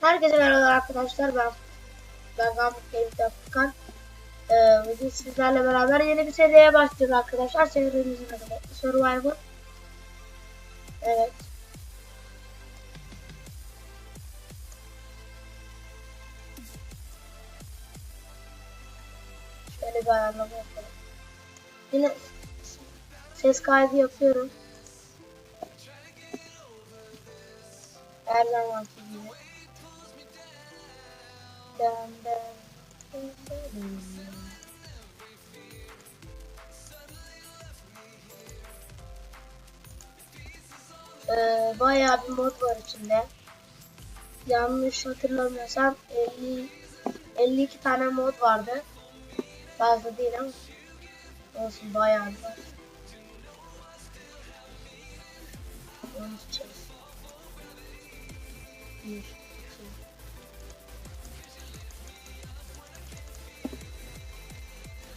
Herkese merhaba arkadaşlar ben ben Gamuk Game'de Furkan. Ee, bugün sizlerle beraber yeni bir seriye başlıyoruz arkadaşlar. Serimizin adı Survivor. Evet. Şöyle bir ayarlama yapalım. Yine ses kaydı yapıyorum. Her zamanki dın. Ee, bayağı bir mod var içinde. Yanlış hatırlamıyorsam 50 52 tane mod vardı. Fazla değil ama olsun bayağı bir var. Onu seçeriz. Bir,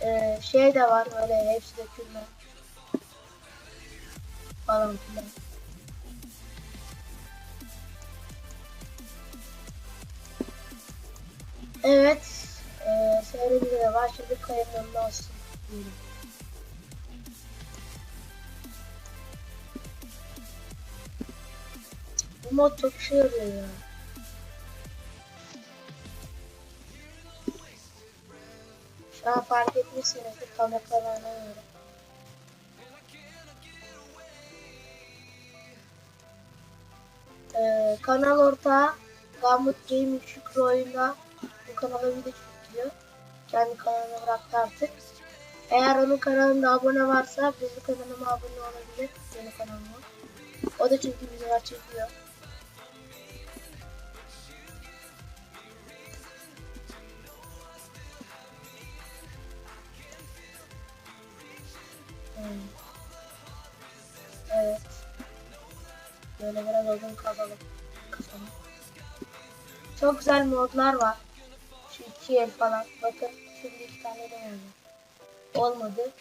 Ee, şey de var böyle hepsi dökülme falan filan. Evet, e, serimize başladık. Kayıtlarında olsun. diyelim. Bu mod çok işe yarıyor ya. An fark etmişsinizdir kameralarına göre. Ee, kanal ortağı Gamut Gaming Şükrü oyunda bu kanala video çekiyor. Kendi kanalına bıraktı artık. Eğer onun kanalında abone varsa bizim kanalıma abone olabilir. Benim kanalıma. O da çünkü videolar çekiyor. Evet. Böyle biraz odun kazalım. Kafamı. Çok güzel modlar var. Şu iki el falan. Bakın şimdi iki tane de yani. Olmadı.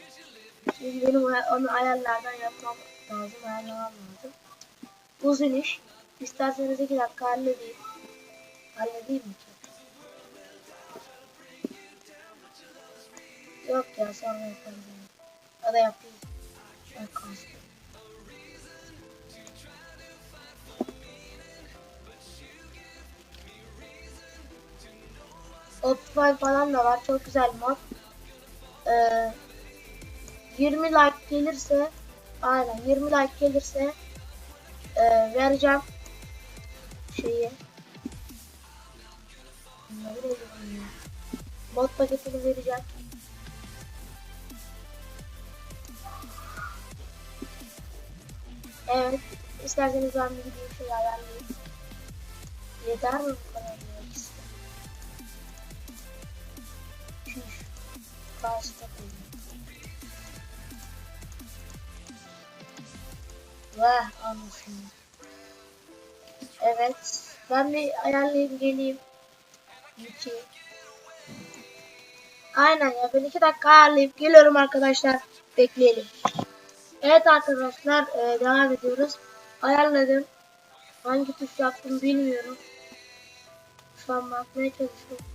Şimdi benim onu ayarlardan yapmam lazım. Ayarlamam lazım. Uzun iş. İsterseniz iki dakika halledeyim. Halledeyim mi ki? Yok ya sonra yaparım. Yani. Ya da yapayım. Optifine falan da var. Çok güzel mod. Ee, 20 like gelirse aynen 20 like gelirse e, vereceğim şeyi mod paketini vereceğim. Evet. isterseniz ben bir video şey ayarlayayım. Yeter mi bu kadar ya ikisi? Çüş. Koyayım. Vah anlasın. Evet. Ben bir ayarlayayım geleyim. İki. Aynen ya ben iki dakika ayarlayıp geliyorum arkadaşlar. Bekleyelim. Evet arkadaşlar e, devam ediyoruz. Ayarladım. Hangi tuş yaptım bilmiyorum. Şu an bakmaya çalışıyorum.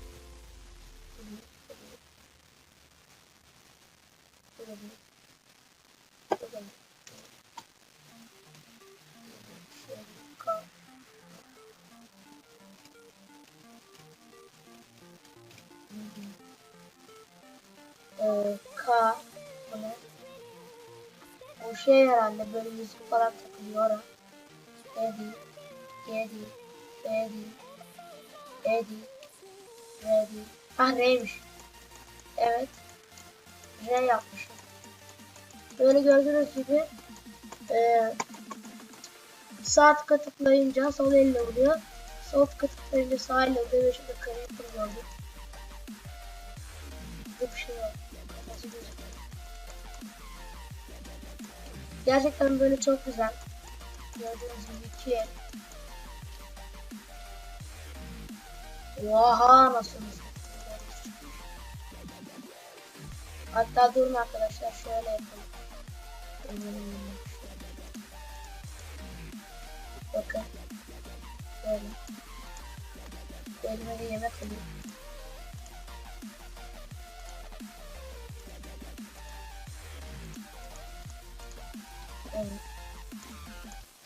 Ee, K? O şey herhalde böyle müzik falan takılıyor ora. E değil. G değil. B değil. E değil. R değil. Ah R'ymiş. Evet. R yapmışım. Böyle gördüğünüz gibi e, sağ tıka tıklayınca sol elle oluyor. Sol tıka tıklayınca sağ elle oluyor. Ve şurada kare yapılıyor. Bu bir şey yok. Nasıl gözüküyor? Gerçekten böyle çok güzel. Gördüğünüz gibi iki. Oha nasıl Hatta durun arkadaşlar şöyle yapalım. Bakın. Böyle. Elime de yemek alayım.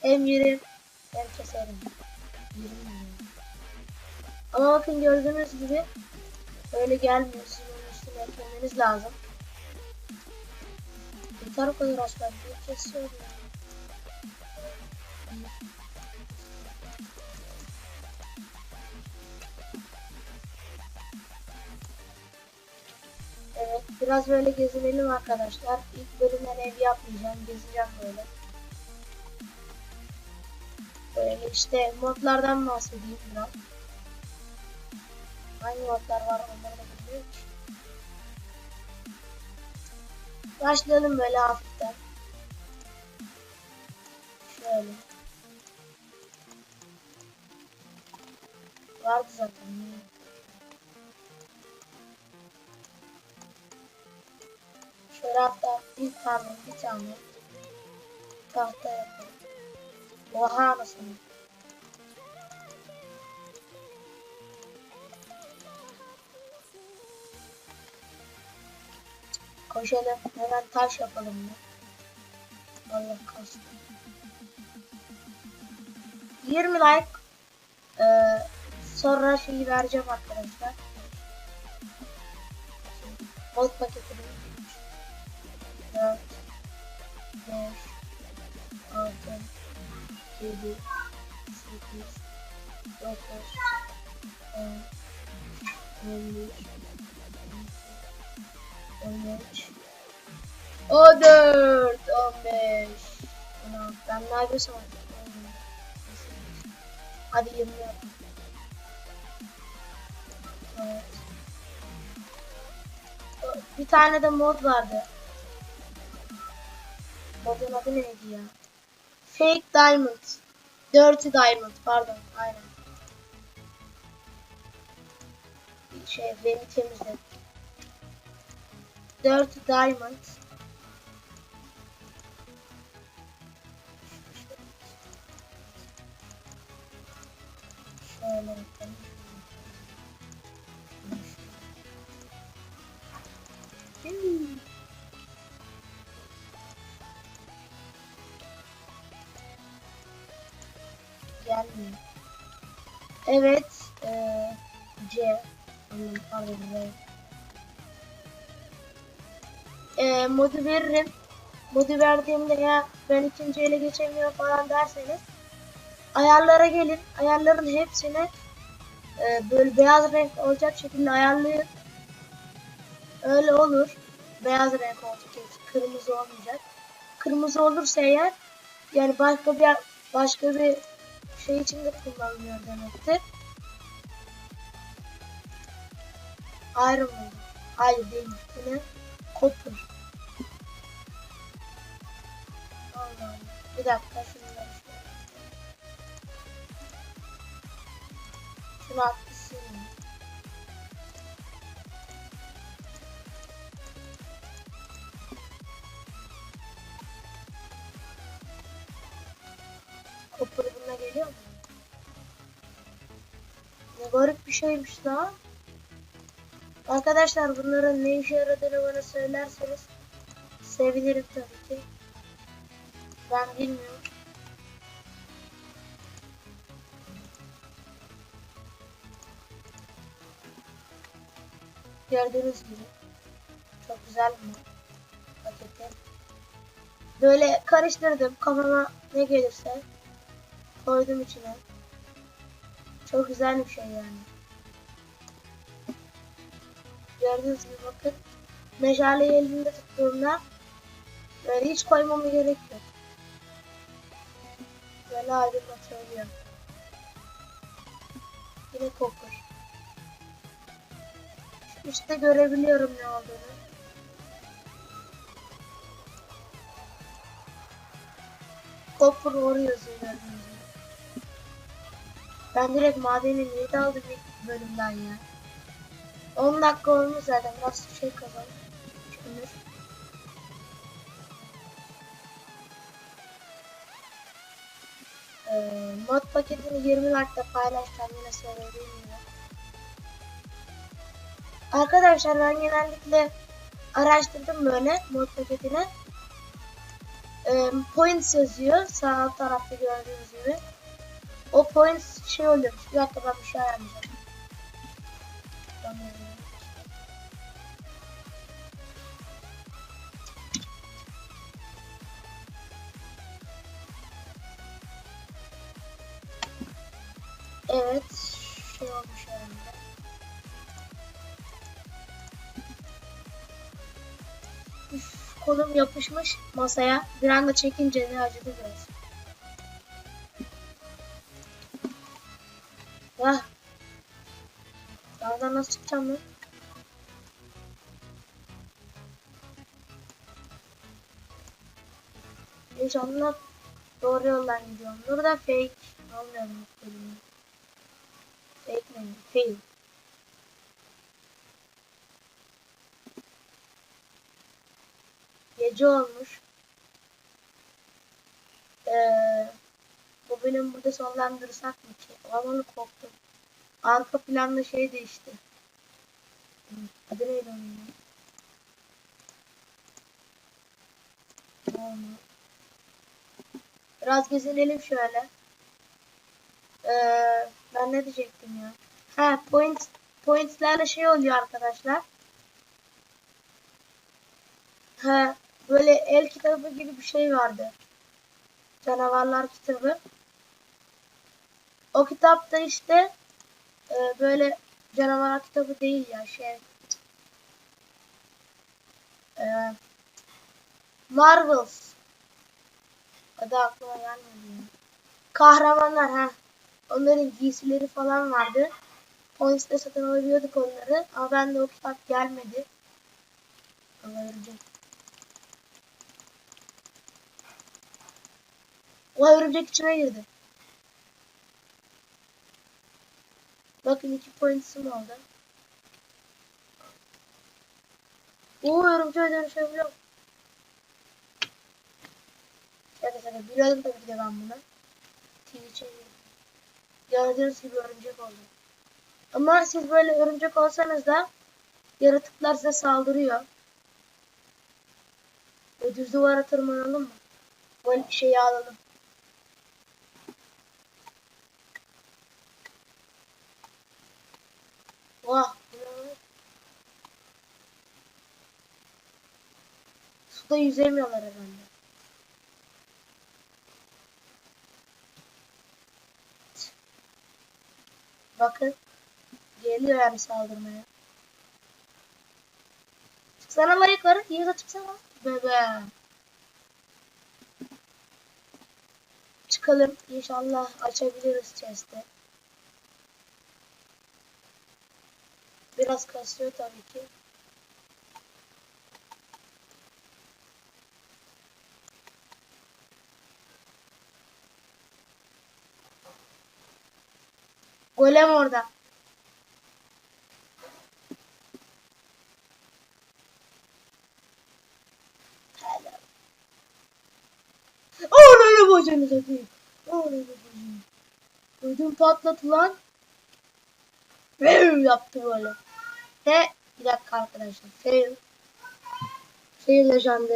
Hem yerim hem keserim. Ama bakın gördüğünüz gibi öyle gelmiyor. Sizin onun üstüne eklemeniz lazım. Yeter o kadar açmak. Bir kesiyor ya. Evet, biraz böyle gezinelim arkadaşlar. İlk bölümden ev yapmayacağım, gezeceğim böyle. Böyle işte modlardan bahsedeyim biraz. Hangi modlar var onları da bilmiyorum ki. Başlayalım böyle hafiften. Şöyle. Vardı zaten. Şöyle hatta bir tane bir tane tahta yapalım. Oha anasını. Koşalım. Hemen taş yapalım ya. Allah kastım. 20 like. Ee, sonra şeyi vereceğim arkadaşlar. Mod paketini. 7 8 9 10 11 13 14 15 16 Ben ne yapıyorsam artık. Hadi 20 yapalım. Evet. Bir tane de mod vardı. Modun adı neydi ya? Fake Diamond. Dirty Diamond pardon aynen. Şey beni temizledi. Dirty Diamond. Şöyle yapalım. Gelmiyor. Evet. Eee C. Pardon R. Eee modu veririm. Modu verdiğimde ya ben ikinci ele geçemiyorum falan derseniz ayarlara gelin. Ayarların hepsini e, böyle beyaz renk olacak şekilde ayarlayın. Öyle olur. Beyaz renk olacak. Kırmızı olmayacak. Kırmızı olursa eğer yani başka bir başka bir şey için de kullanılıyor demektir. Iron Man. Hayır değil. Yine Copper. Bir dakika şunu. Şunu atmışsın. Şeymiş lan. Arkadaşlar bunların ne işe yaradığını bana söylerseniz sevinirim tabii ki. Ben bilmiyorum. Gördüğünüz gibi çok güzel bir paketi. Böyle karıştırdım kafama ne gelirse koydum içine. Çok güzel bir şey yani. Gördüğünüz gibi bakın. Meşaleyi elimde tuttuğumda böyle hiç koymama gerek yok. Böyle aydınlatıyor. Yine kokur. Üstte görebiliyorum ne olduğunu. Copper Ore yazıyor gördüğünüz gibi. Ben direkt madeni niye daldım ilk bölümden ya. 10 dakika olmuş zaten biraz şey kazandım. Kömür. Ee, mod paketini 20 like'da paylaşacağım yine söylediğim gibi. Arkadaşlar ben genellikle araştırdım böyle mod paketine. Ee, points yazıyor sağ tarafta gördüğünüz gibi. O points şey oluyormuş. Bir dakika ben bir şey ayarlayacağım. Evet, şey olmuş herhalde. Üf, kolum yapışmış masaya. Bir anda çekince ne acıdı biraz. Vah. Dağdan nasıl çıkacağım ben? İnşallah doğru yoldan gidiyorum. Burada fake. Almıyorum bu. Fake mi? Fail. Gece olmuş. Ee, bu bölüm burada sonlandırsak mı ki? Ama korktum. Arka planda şey değişti. Adı neydi onun ya? Tamam. Biraz gezinelim şöyle. Ee, ben ne diyecektim ya? Ha point pointslerle şey oluyor arkadaşlar. Ha böyle el kitabı gibi bir şey vardı. Canavarlar kitabı. O kitapta işte e, böyle canavar kitabı değil ya şey. E, Marvels. Adı aklıma gelmedi. Kahramanlar ha. Onların giysileri falan vardı. Points'te satın alıyorduk onları. Ama bende o kitap gelmedi. Örümcek. O örümcek içime girdi. Bakın iki points'im oldu. Oo örümceğe dönüşebiliyorum. Şaka şaka biliyordum tabii ki de ben bunu. Çeviriyorum. Gördüğünüz gibi örümcek oldu. Ama siz böyle örümcek olsanız da yaratıklar size saldırıyor. Ve düz duvara tırmanalım mı? Böyle bir şeyi alalım. Vah. Suda yüzemiyorlar herhalde. Bakın. Geliyor yani saldırmaya. Çıksana la yukarı. Yiğit'e çıksana. Bebe. Çıkalım. İnşallah açabiliriz chest'i. Biraz kasıyor tabii ki. Golem orada. Oraya bacağını satayım. Oraya bacağını. Ödüm patladı lan. Fail yaptı böyle. Ve bir dakika arkadaşlar. Fail. Fail yaşandı.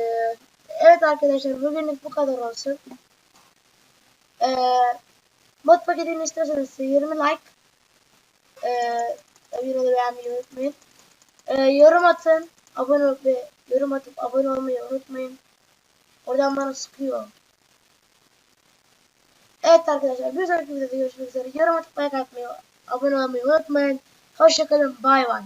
Evet arkadaşlar bugünlük bu kadar olsun. Ee, mod paketini istiyorsanız 20 like. Ee, videoları beğenmeyi unutmayın. Ee, yorum atın. Abone ol ve yorum atıp abone olmayı unutmayın. Oradan bana sıkıyor. Evet arkadaşlar bir sonraki videoda görüşmek üzere. Yorum atıp like atmayı, abone olmayı unutmayın. Hoşçakalın. Bay bay.